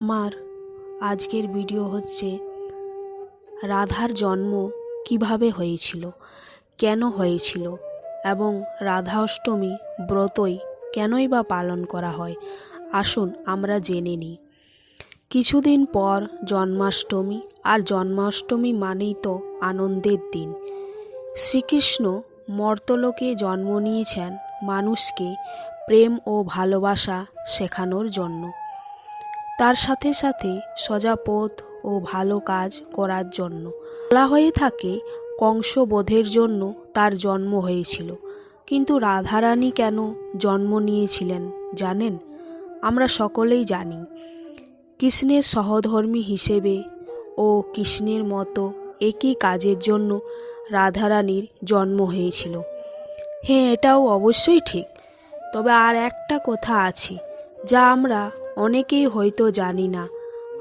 আমার আজকের ভিডিও হচ্ছে রাধার জন্ম কীভাবে হয়েছিল, কেন হয়েছিল এবং রাধা অষ্টমী ব্রতই কেনই বা পালন করা হয়, আসুন আমরা জেনে নিই। কিছুদিন পর জন্মাষ্টমী, আর জন্মাষ্টমী মানেই তো আনন্দের দিন। শ্রীকৃষ্ণ মর্তলোকে জন্ম নিয়েছেন মানুষকে প্রেম ও ভালোবাসা শেখানোর জন্য। তার সাথে সাথে সজাপথ ও ভালো কাজ করার জন্য। বলা হয়ে থাকে, কংসবধের জন্য তার জন্ম হয়েছিল। কিন্তু রাধারানী কেন জন্ম নিয়েছিলেন জানেন? আমরা সকলেই জানি। কৃষ্ণের সহধর্মী হিসেবে ও কৃষ্ণের মতো একই কাজের জন্য রাধারানীর জন্ম হয়েছিল। হ্যাঁ এটাও অবশ্যই ঠিক। তবে আর একটা কথা আছে, যা আমরা অনেকেই হয়তো জানি না,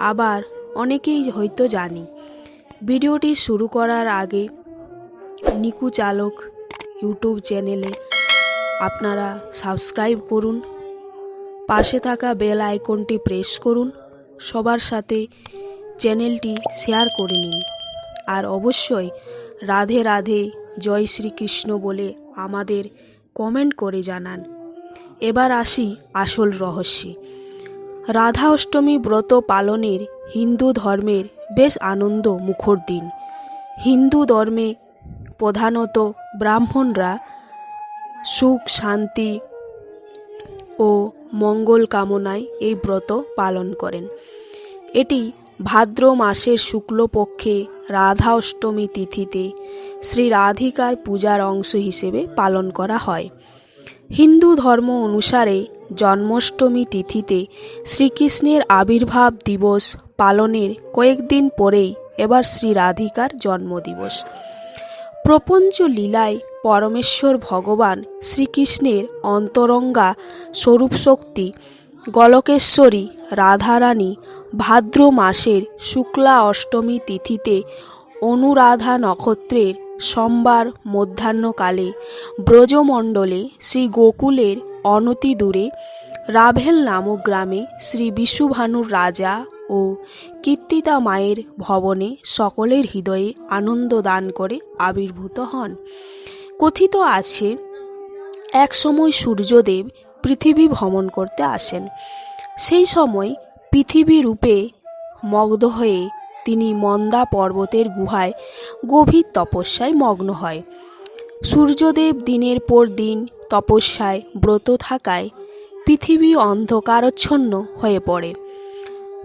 আবার অনেকেই হয়তো জানি। ভিডিওটি শুরু করার আগে নিকু চালক ইউটিউব চ্যানেলে আপনারা সাবস্ক্রাইব করুন, পাশে থাকা বেল আইকনটি প্রেস করুন, সবার সাথে চ্যানেলটি শেয়ার করে নিন। আর অবশ্যই রাধে রাধে জয় শ্রীকৃষ্ণ বলে আমাদের কমেন্ট করে জানান। এবার আসি আসল রহস্যে। রাধা অষ্টমী ব্রত পালনের হিন্দু ধর্মের বেশ আনন্দ মুখর দিন। হিন্দু ধর্মে প্রধানত ব্রাহ্মণরা সুখ, শান্তি ও মঙ্গল কামনায় এই ব্রত পালন করেন। এটি ভাদ্র মাসের শুক্লপক্ষে রাধা অষ্টমী তিথিতে শ্রী রাধিকার পূজার অংশ হিসেবে পালন করা হয়। হিন্দু ধর্ম অনুসারে জন্মাষ্টমী তিথিতে শ্রীকৃষ্ণের আবির্ভাব দিবস পালনের কয়েকদিন পরেই এবার শ্রী রাধিকার জন্মদিবস। প্রপঞ্চ লীলায় পরমেশ্বর ভগবান শ্রীকৃষ্ণের অন্তরঙ্গা স্বরূপ শক্তি গলকেশ্বরী রাধারানী ভাদ্র মাসের শুক্লা অষ্টমী তিথিতে অনুরাধা নক্ষত্রের সোমবার মধ্যাহ্নকালে ব্রজমণ্ডলে শ্রী গোকুলের অনতি দূরে রাভেল নামক গ্রামে শ্রী বিশুভানুর রাজা ও কীর্তিতা মায়ের ভবনে সকলের হৃদয়ে আনন্দ দান করে আবির্ভূত হন। কথিত আছে, এক সময় সূর্যদেব পৃথিবী ভ্রমণ করতে আসেন। সেই সময় পৃথিবী রূপে মগ্ধ হয়ে তিনি মন্দা পর্বতের গুহায় গভীর তপস্যায় মগ্ন হয়। সূর্যদেব দিনের পর দিন তপস্যায় ব্রত থাকায় পৃথিবী অন্ধকারচ্ছন্ন হয়ে পড়ে।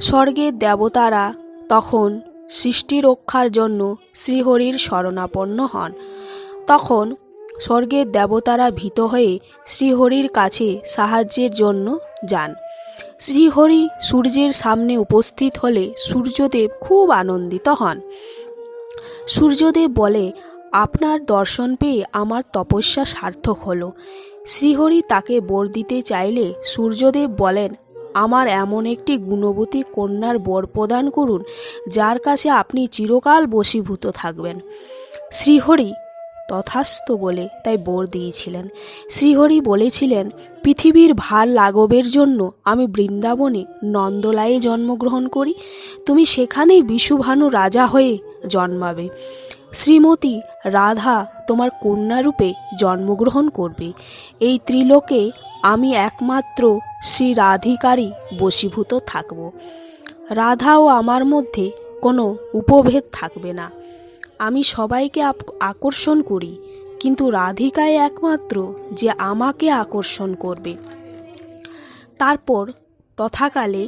স্বর্গের দেবতারা তখন সৃষ্টি রক্ষার জন্য শ্রীহরির শরণাপন্ন হন। তখন স্বর্গের দেবতারা ভীত হয়ে শ্রীহরির কাছে সাহায্যের জন্য যান। শ্রীহরি সূর্যের সামনে উপস্থিত হলে সূর্যদেব খুব আনন্দিত হন। সূর্যদেব বলে আপনার দর্শন পেয়ে আমার তপস্যা সার্থক হলো। শ্রীহরি তাকে বর দিতে চাইলে সূর্যদেব বলেন, আমার এমন একটি গুণবতী কন্যার বর প্রদান করুন, যার কাছে আপনি চিরকাল বশীভূত থাকবেন। শ্রীহরি তথাস্থ বলে তাই বর দিয়েছিলেন। শ্রীহরি বলেছিলেন, পৃথিবীর ভার লাঘবের জন্য আমি বৃন্দাবনে নন্দলায়ে জন্মগ্রহণ করি। তুমি সেখানেই বিশুভানু রাজা হয়ে জন্মাবে। শ্রীমতী রাধা তোমার কন্যারূপে জন্মগ্রহণ করবে। এই ত্রিলোকে আমি একমাত্র শ্রী রাধিকারই বশীভূত থাকব। রাধা ও আমার মধ্যে কোনো উপভেদ থাকবে না। আমি সবাইকে আকর্ষণ করি, কিন্তু রাধিকাই একমাত্র যে আমাকে আকর্ষণ করবে। তারপর তথাকালে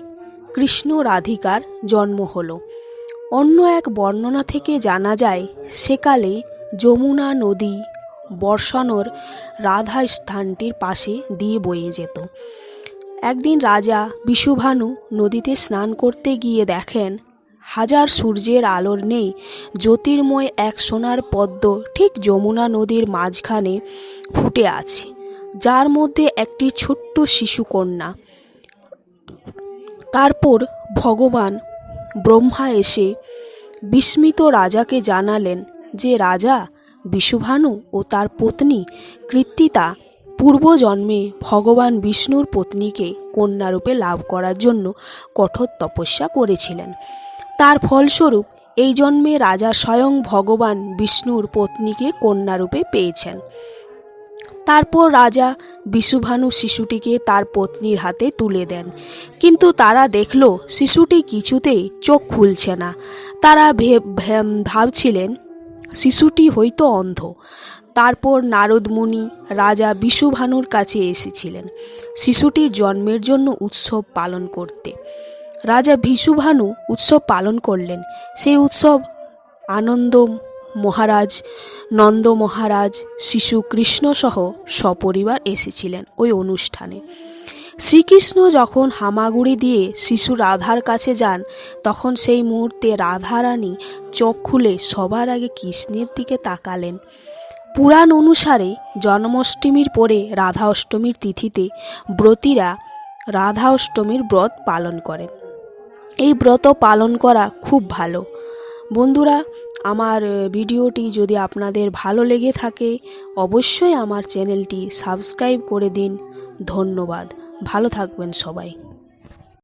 কৃষ্ণ রাধিকার জন্ম হলো। অন্য এক বর্ণনা থেকে জানা যায়, সেকালে যমুনা নদী বর্ষণর রাধা স্থানটির পাশে দিয়ে বয়ে যেত। একদিন রাজা বিশুভানু নদীতে স্নান করতে গিয়ে দেখেন, হাজার সূর্যের আলোর নেই, জ্যোতির্ময় এক সোনার পদ্ম ঠিক যমুনা নদীর মাঝখানে ফুটে আছে, যার মধ্যে একটি ছোট্ট শিশুকন্যা। তারপর ভগবান ব্রহ্মা এসে বিস্মিত রাজাকে জানালেন যে, রাজা, বিশুভানু ও তার পত্নী কৃত্তিতা পূর্বজন্মে ভগবান বিষ্ণুর পত্নীকে কন্যারূপে লাভ করার জন্য কঠোর তপস্যা করেছিলেন। তার ফলস্বরূপ এই জন্মে রাজা স্বয়ং ভগবান বিষ্ণুর পত্নীকে কন্যারূপে পেয়েছেন। তারপর রাজা বিশুভানু শিশুটিকে তার পত্নীর হাতে তুলে দেন। কিন্তু তারা দেখল শিশুটি কিছুতেই চোখ খুলছে না। তারা ভাবছিলেন, শিশুটি হয়তো অন্ধ। তারপর নারদ মুনি রাজা বিশুভানুর কাছে এসেছিলেন শিশুটির জন্মের জন্য উৎসব পালন করতে। রাজা বিশুভানু উৎসব পালন করলেন। সেই উৎসব আনন্দ মহারাজ, নন্দ মহারাজ, শিশু কৃষ্ণ সহ সপরিবার এসেছিলেন ওই অনুষ্ঠানে। শ্রীকৃষ্ণ যখন হামাগুড়ি দিয়ে শিশু রাধার কাছে যান, তখন সেই মুহূর্তে রাধারানী চোখ খুলে সবার আগে কৃষ্ণের দিকে তাকালেন। পুরাণ অনুসারে জন্মাষ্টমীর পরে রাধা অষ্টমীর তিথিতে ব্রতীরা রাধা অষ্টমীর ব্রত পালন করেন এই ব্রত পালন করা খুব ভালো। বন্ধুরা আমার ভিডিওটি যদি আপনাদের ভালো লেগে থাকে, অবশ্যই আমার চ্যানেলটি সাবস্ক্রাইব করে দিন। ধন্যবাদ। ভালো থাকবেন সবাই।